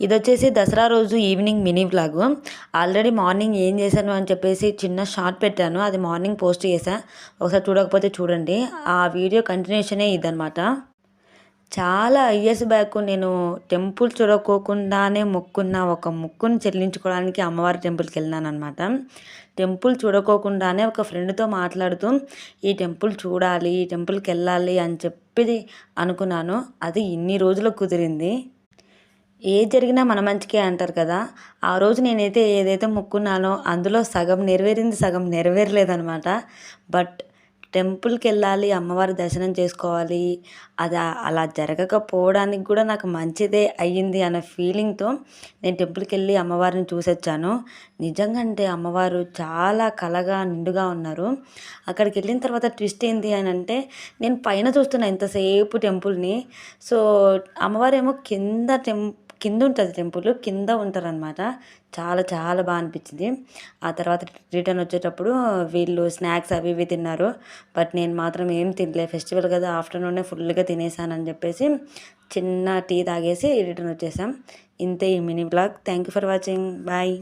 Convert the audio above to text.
ఇది వచ్చేసి దసరా రోజు evening mini vlog. Already morning ఏం చేశాను అని చెప్పేసి చిన్న షార్ట్ పెట్టాను. అది మార్నింగ్ పోస్ట్ చేశా. ఒకసారి చూడకపోతే చూడండి. ఆ వీడియో కంటిన్యూషనే ఇదనమాట చాలా ఇయర్స్ బ్యాక్ నేను టెంపుల్ చూడకోకుండానే మొక్కున్న ఒక ముక్కును చెల్లించుకోవడానికి అమ్మవారి టెంపుల్కి వెళ్ళినాను అనమాట టెంపుల్ చూడకోకుండానే ఒక ఫ్రెండ్తో మాట్లాడుతూ ఈ టెంపుల్ చూడాలి ఈ టెంపుల్కి వెళ్ళాలి అని చెప్పి అనుకున్నాను. అది ఇన్ని రోజులు కుదిరింది. ఏది జరిగినా మన మంచికే అంటారు కదా. ఆ రోజు నేనైతే ఏదైతే మొక్కున్నానో అందులో సగం నెరవేరింది సగం నెరవేరలేదనమాట బట్ టెంపుల్కి వెళ్ళాలి అమ్మవారి దర్శనం చేసుకోవాలి అది అలా జరగకపోవడానికి కూడా నాకు మంచిదే అయ్యింది అనే ఫీలింగ్తో నేను టెంపుల్కి వెళ్ళి అమ్మవారిని చూసొచ్చాను. నిజంగా అంటే అమ్మవారు చాలా కలగా నిండుగా ఉన్నారు. అక్కడికి వెళ్ళిన తర్వాత ట్విస్ట్ ఏంటి అని అంటే నేను పైన చూస్తున్నా ఇంతసేపు టెంపుల్ని. సో అమ్మవారేమో కింద టెం కింద ఉంటుంది టెంపుల్ కింద ఉంటారనమాట చాలా చాలా బాగా అనిపించింది ఆ తర్వాత రిటర్న్ వచ్చేటప్పుడు వీళ్ళు స్నాక్స్ అవి ఇవి తిన్నారు. బట్ నేను మాత్రం ఏం తినలే. ఫెస్టివల్ కదా ఆఫ్టర్నూనే ఫుల్గా తినేసానని చెప్పేసి చిన్న టీ తాగేసి రిటర్న్ వచ్చేసాం. ఇంతే ఈ mini blog. Thank you for watching. Bye.